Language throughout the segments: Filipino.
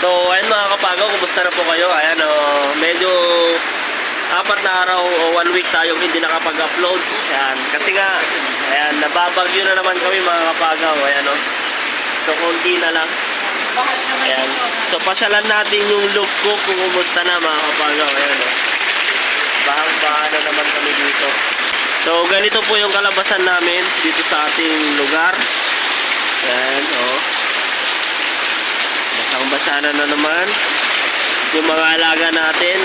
So, ayun mga kapagaw, kumusta na po kayo? Ayan, oh, medyo apat na araw o one week tayong hindi nakapag-upload. Ayan, kasi nga, ayan, nababagyo na naman kami mga kapagaw. Ayan, oh. So, konti na lang. Ayan. So, pasyalan natin yung look ko kung kumusta na mga kapagaw. Ayan, oh. Bahang-baha na naman kami dito. So, ganito po yung kalabasan namin dito sa ating lugar. Ayan, oh. Basang-basa na na naman yung mga alaga natin.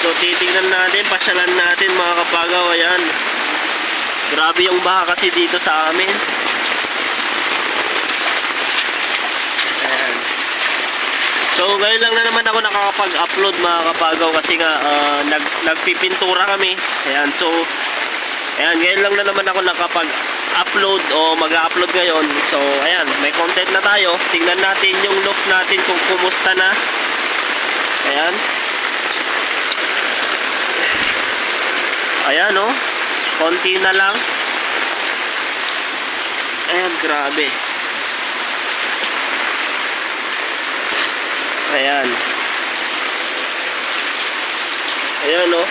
So, titingnan natin, pasyalan natin mga kapagaw. Ayan. Grabe yung baha kasi dito sa amin. So, ngayon lang na naman ako nakakapag-upload mga kapagaw kasi nga ah, nag, nagpipintura kami. Ayan, so, ayan, ngayon lang na naman ako nakapag-upload o mag-upload ngayon. So, ayan, may content na tayo. Tingnan natin yung look natin kung kumusta na. Ayan. Ayan, oh. Konti na lang. Ayan, grabe. Ayan. Ayan, oh.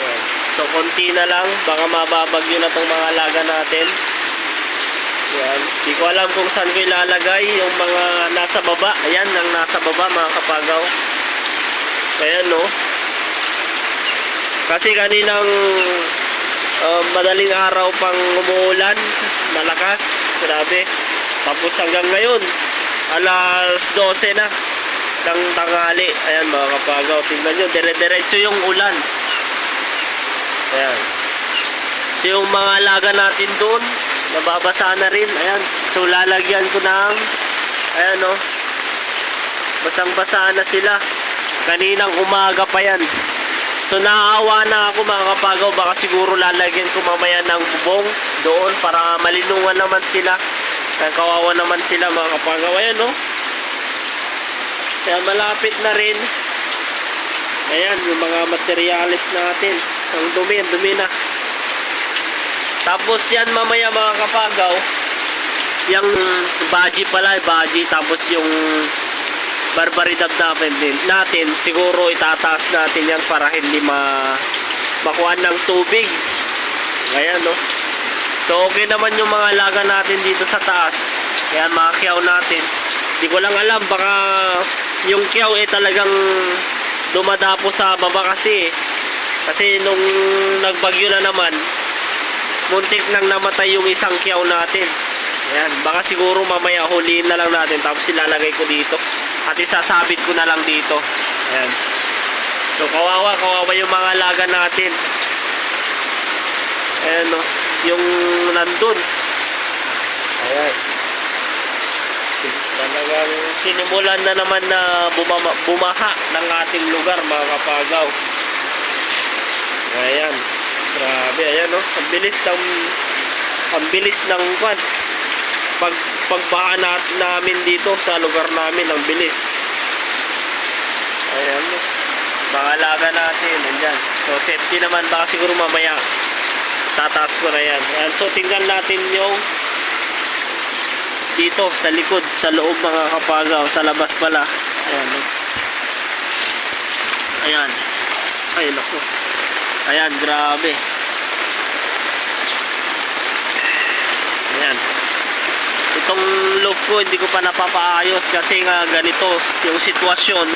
Ayan. So, konti na lang. Baka mababagyo na tong mga alaga natin. Ayan. Di ko alam kung saan ko ilalagay yung mga nasa baba. Ayan, ang nasa baba, mga kapagaw. Ayan, no. Kasi kaninang uh, madaling araw pang umuulan, malakas, grabe. Tapos hanggang ngayon, alas 12 na ng tanghali. Ayan mga kapagaw, tingnan nyo, dire-diretso yung ulan. Ayan. So yung mga alaga natin doon, nababasa na rin. Ayan. So lalagyan ko ng, ayan o, basang-basa na sila. Kaninang umaga pa yan. So naaawa na ako mga kapagaw, baka siguro lalagyan ko mamaya ng bubong doon para malinungan naman sila. Kaya kawawa naman sila mga kapagaw. Ayan no. Kaya malapit na rin. Ayan, yung mga materialis natin. Ang dumi, ang dumi na. Tapos yan mamaya mga kapagaw, yung baji pala, baji, tapos yung barbaridad natin, din, natin siguro itataas natin yan para hindi ma makuha ng tubig. Ayan no. So okay naman yung mga alaga natin dito sa taas. Ayan mga kiyaw natin. Di ko lang alam baka yung kiyaw eh talagang dumadapo sa baba kasi eh. Kasi nung nagbagyo na naman, muntik nang namatay yung isang kiyaw natin. Ayan, baka siguro mamaya huliin na lang natin tapos ilalagay ko dito. At isasabit ko na lang dito. Ayan. So kawawa, kawawa yung mga alaga natin. Ayan no, yung nandun. Ayan. Talagang sinimulan na naman na bumama, bumaha ng ating lugar mga kapagaw. Ayan. Grabe, ayan no. Ang bilis ng ang bilis ng kwan. Pag pagbaha na, namin dito sa lugar namin, ang bilis. Ayan no. Bangalaga natin, andyan. So safety naman, baka siguro mamaya tataas ko na yan. Ayan, so tingnan natin yung dito sa likod, sa loob mga kapagaw, sa labas pala. Ayan. Ayan. Ay, naku. Ayan, grabe. Ayan. Itong look ko, hindi ko pa napapaayos kasi nga ganito yung sitwasyon.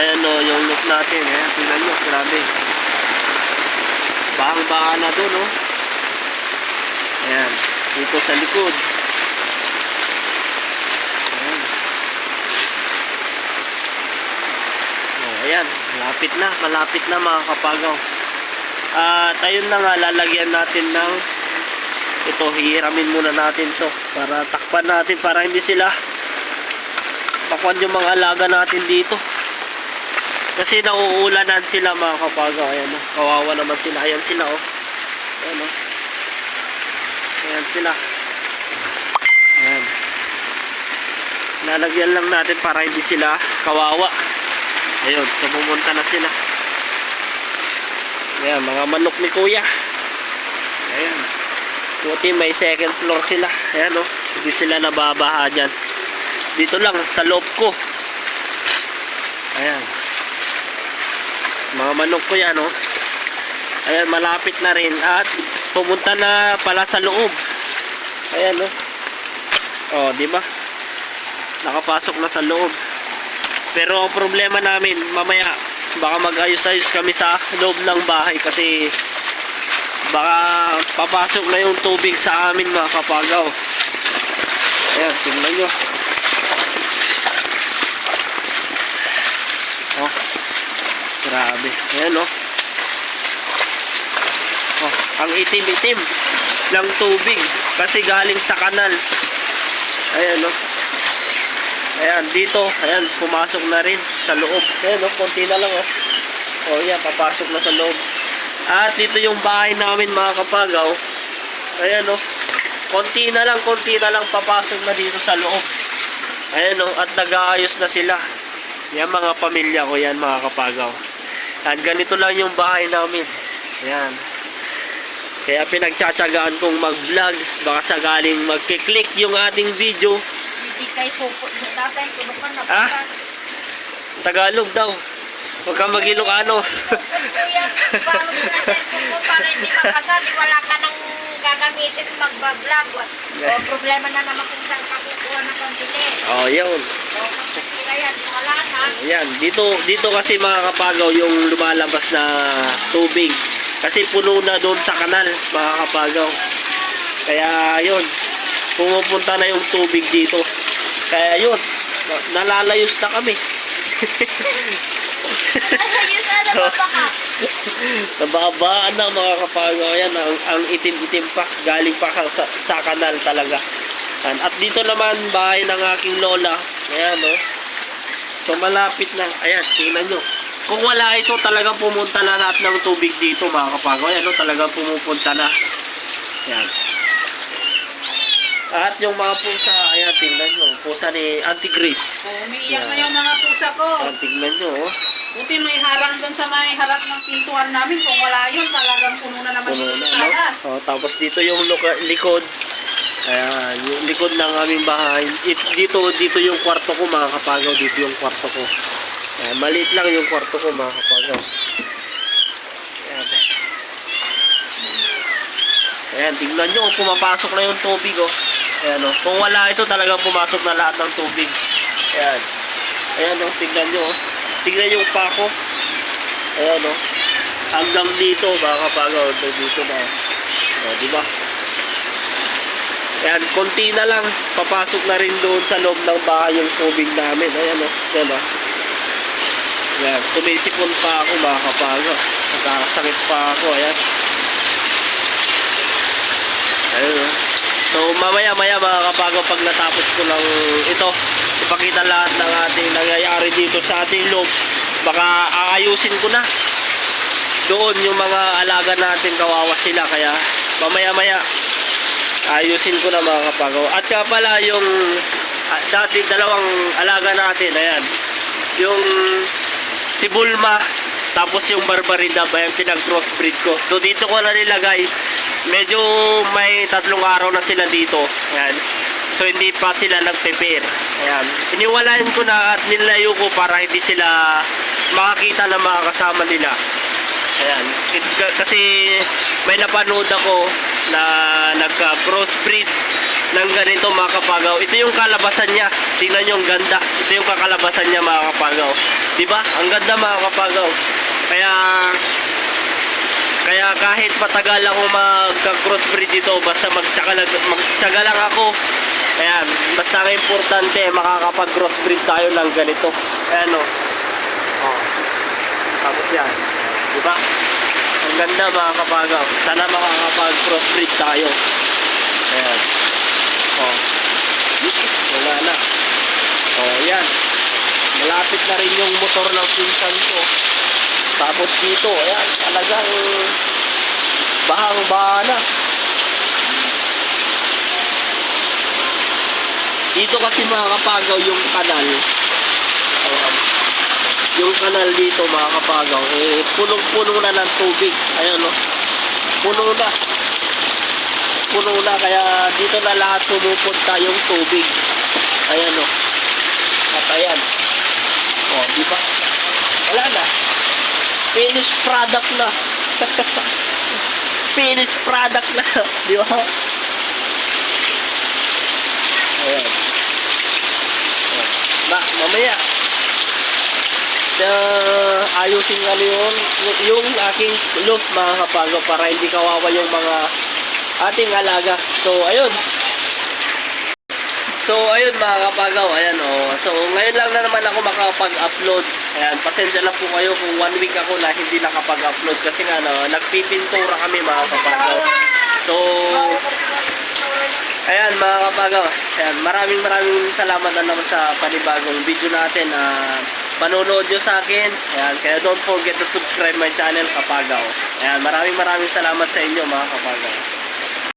Ayan o, yung look natin. Ayan, tingnan nyo, grabe. Bahang-baha na doon, no? Ayan, dito sa likod. Ayan. Oh, ayan, malapit na, malapit na mga kapagaw. At ayun na nga, lalagyan natin ng ito, hihiramin muna natin to para takpan natin para hindi sila takpan yung mga alaga natin dito. Kasi nauulanan sila mga kapagaw. Ayan o, kawawa naman sila. Ayan sila oh. Ayan o. Ayan sila. Ayan. Lalagyan lang natin para hindi sila kawawa. Ayun, so pumunta na sila. Ayan, mga manok ni kuya. Ayan. Buti may second floor sila. Ayan oh. Hindi sila nababaha dyan. Dito lang, sa loob ko. Ayan. Mga manok ko yan, oh. Ayan, malapit na rin. At pumunta na pala sa loob. Ayan, oh. Oh, di ba? Nakapasok na sa loob. Pero ang problema namin, mamaya, baka mag-ayos-ayos kami sa loob ng bahay kasi baka papasok na yung tubig sa amin mga kapagaw. Ayan, tingnan nyo. Oh, grabe. Ayan, oh. Oh, ang itim-itim ng tubig kasi galing sa kanal. Ayan, oh. Ayan, dito, ayan, pumasok na rin sa loob. Ayan, oh, konti na lang, oh. Oh, yan, papasok na sa loob. At dito yung bahay namin, mga kapagaw. Ayan, oh. Konti na lang, konti na lang papasok na dito sa loob. Ayan, oh, at nag-aayos na sila. Yan, mga pamilya ko yan, mga kapagaw. At ganito lang yung bahay namin. Ayan. Kaya pinagtsatsagaan kong mag-vlog. Baka sakaling magkiklik yung ating video. Hindi kayo. Tatay, tulog ka na. Ah? Tagalog daw. Huwag kang mag-Ilocano. Kuya, paano mo na cellphone mo para hindi makasali? Wala ka nang gagamitin magbablog. O, problema na naman kung saan ka kukuha ng pambili. oh, yun. O, kapatira yan, wala na. Ayan, dito dito kasi mga kapagaw yung lumalabas na tubig. Kasi puno na doon sa kanal, mga kapagaw. Kaya yun, pumupunta na yung tubig dito. Kaya yun, nalalayos na kami. Ayun, ano ba baka? Nababaan na mga kapagaw. Ayan, ang, ang itim-itim pa. Galing pa sa, sa kanal talaga. Ayan, At dito naman, bahay ng aking lola. Ayan, no. So, malapit na. Ayan, tingnan nyo. Kung wala ito, talagang pumunta na lahat ng tubig dito, mga kapagaw. Ayan, no, talagang pumupunta na. Ayan. At yung mga pusa, ayan, tingnan nyo. Pusa ni Auntie Grace. Umiiyak na yung mga pusa ko. Ayan, tingnan nyo, oh. Buti may harang doon sa may harap ng pintuan namin. Kung wala yun, talagang puno na naman Puno yung na, no? Oh, tapos dito yung luka- likod. Ayan, yung likod ng aming bahay. It, dito, dito yung kwarto ko mga kapagaw. Dito yung kwarto ko. Ayan, maliit lang yung kwarto ko mga kapagaw. Ayan. Ayan, tingnan nyo, oh, pumapasok na yung tubig, oh. Ayan, oh. Kung wala ito, talagang pumasok na lahat ng tubig. Ayan. Ayan, oh, tingnan nyo, oh. Tingnan yung pako. Ayan, oh. Hanggang dito, mga kapagaw. Dito na. O, di ba? Ayan, konti na lang. Papasok na rin doon sa loob ng bahay yung tubig namin. Ayan, o. Ayan, o. Ayan, sumisipon pa ako, mga kapagaw. Nagkakasakit pa ako, ayan. Ayun, o. So, mamaya-maya mga kapagaw, pag natapos ko lang ito, ipakita lahat ng ating nangyayari dito sa ating loob. Baka aayusin ko na doon yung mga alaga natin kawawa sila kaya mamaya-maya ayusin ko na mga kapagaw. At ka pala yung ah, dati dalawang alaga natin, ayan. Yung si Bulma tapos yung Barbarida ba yung pinag-crossbreed ko. So dito ko na nilagay. Medyo may tatlong araw na sila dito. Ayan. So hindi pa sila nagpe-pair. Ayan. Iniwalayan ko na at nilayo ko para hindi sila makakita ng mga kasama nila. Ayan. It- Kasi may napanood ako na nagka-crossbreed ng ganito mga kapagaw. Ito yung kalabasan niya. Tingnan nyo ang ganda. Ito yung kakalabasan niya mga kapagaw. Diba? Ang ganda mga kapagaw. Kaya kaya kahit matagal ako magka-crossbreed dito, basta magtsaka lang, magtsaga lang ako. Ayan, basta ang importante, makakapag-crossbreed tayo ng ganito. Ayan o. Oh. Tapos yan. Di ba? Ang ganda mga kapagaw. Sana makakapag-crossbreed tayo. Ayan. Oh. Wala na. Oh, yan. Malapit na rin yung motor ng pinsan ko. Tapos dito, ayan, talagang bahang-baha na. Dito kasi mga kapagaw yung kanal. Yung kanal dito mga kapagaw, eh, punong-puno na ng tubig. Ayan o. Puno na. puno na kaya dito na lahat pumupunta yung tubig. Ayan o. At ayan. O, di ba? Wala na. Finished product na. Finished product na. Di ba? Ayan. Na, mamaya. Uh, ayusin nga yung, yung aking look mga kapago para hindi kawawa yung mga ating alaga. So, ayun. So, ayun mga kapagaw, ayan oh. So, ngayon lang na naman ako makapag-upload. Ayan, pasensya na po kayo kung one week ako na hindi nakapag-upload kasi nga no, nagpipintura kami mga kapagaw. So, ayan mga kapagaw. Ayan, maraming maraming salamat na naman sa panibagong video natin na panonood nyo sa akin. Ayan, kaya don't forget to subscribe my channel kapagaw. Ayan, maraming maraming salamat sa inyo mga kapagaw.